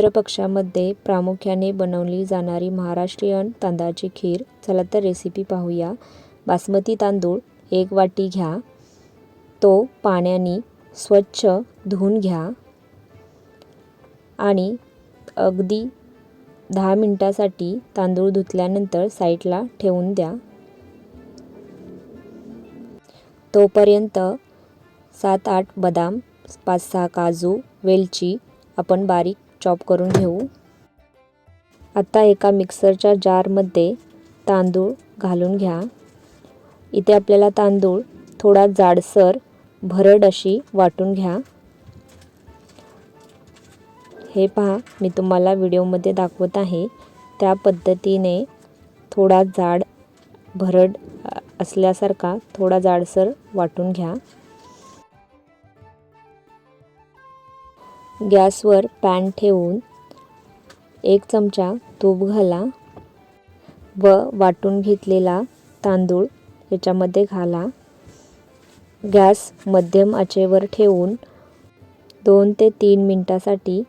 चित्रपक्षामध्ये प्रामुख्याने बनवली जाणारी महाराष्ट्रीयन तांदळाची खीर. चला तर रेसिपी पाहूया. बासमती तांदूळ एक वाटी घ्या. तो पाण्याने स्वच्छ धुवून घ्या. आणि अगदी दहा मिनटासाठी तांदूळ धुतल्यानंतर साईडला ठेवून द्या. तोपर्यंत सात आठ बदाम पाच सहा काजू वेलची आपण बारीक चॉप करून घेऊ. आता एका मिक्सरच्या जारमध्ये तांदूळ घालून घ्या. इथे आपल्याला तांदूळ थोडा जाडसर भरड अशी वाटून घ्या. हे पहा मी तुम्हाला व्हिडिओमध्ये दाखवत आहे. त्या पद्धतीने थोडा जाड भरड असल्यासारखा थोडा जाडसर वाटून घ्या. गॅसवर पॅन ठेवून एक चमचा तूप घाला व वाटून घेतलेला तांदूळ याच्यामध्ये घाला. गॅस मध्यम आचेवर ठेवून दोन ते तीन मिनटासाठी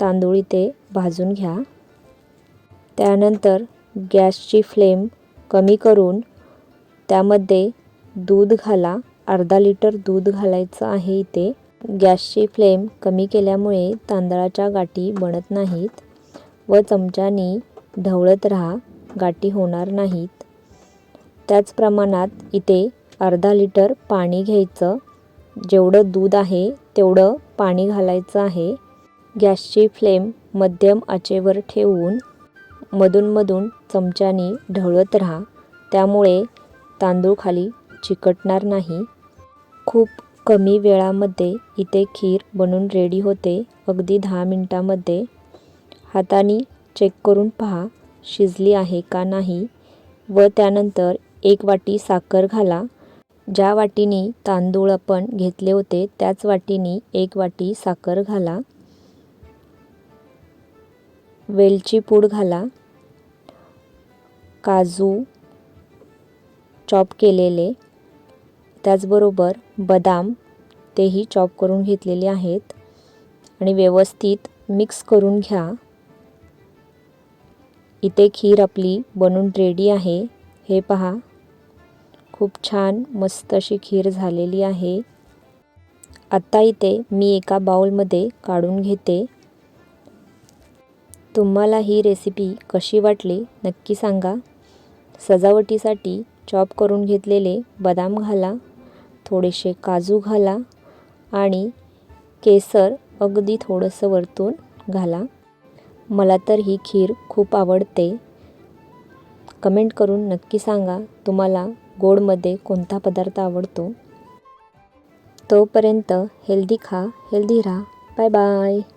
तांदूळ इथे भाजून घ्या. त्यानंतर गॅसची फ्लेम कमी करून त्यामध्ये दूध घाला. अर्धा लिटर दूध घालायचं आहे इथे. गॅसची फ्लेम कमी केल्यामुळे तांदळाच्या गाठी बनत नाहीत व चमच्याने ढवळत राहा गाठी होणार नाहीत. त्याच प्रमाणात इथे अर्धा लिटर पाणी घ्यायचं. जेवढं दूध आहे तेवढं पाणी घालायचं आहे. गॅसची फ्लेम मध्यम आचेवर ठेवून मधूनमधून चमच्याने ढवळत राहा. त्यामुळे तांदूळ खाली चिकटणार नाही. खूप कमी वेळामध्ये इथे खीर बनून रेडी होते. अगदी दहा मिनटामध्ये. हाताने चेक करून पहा शिजली आहे का नाही? व त्यानंतर एक वाटी साखर घाला. ज्या वाटीने तांदूळ आपण घेतले होते त्याच वाटीने एक वाटी साखर घाला. वेलची पूड घाला. काजू चॉप केलेले. त्याचबरोबर बदाम तेही चॉप करून घेतलेले आहेत आणि व्यवस्थित मिक्स करून घ्या. इथे खीर आपली बनून रेडी आहे. हे पहा. खूप छान मस्त अशी खीर झालेली आहे. आत्ता इथे मी एका बाउलमध्ये काढून घेते. तुम्हाला ही रेसिपी कशी वाटली नक्की सांगा. सजावटीसाठी चॉप करून घेतलेले बदाम घाला. थोडेसे काजू घाला आणि केसर अगदी थोडंसं वरतून घाला. मला तर ही खीर खूप आवडते. कमेंट करून नक्की सांगा तुम्हाला गोडमध्ये कोणता पदार्थ आवडतो. तोपर्यंत हेल्दी खा हेल्दी राहा. Bye bye.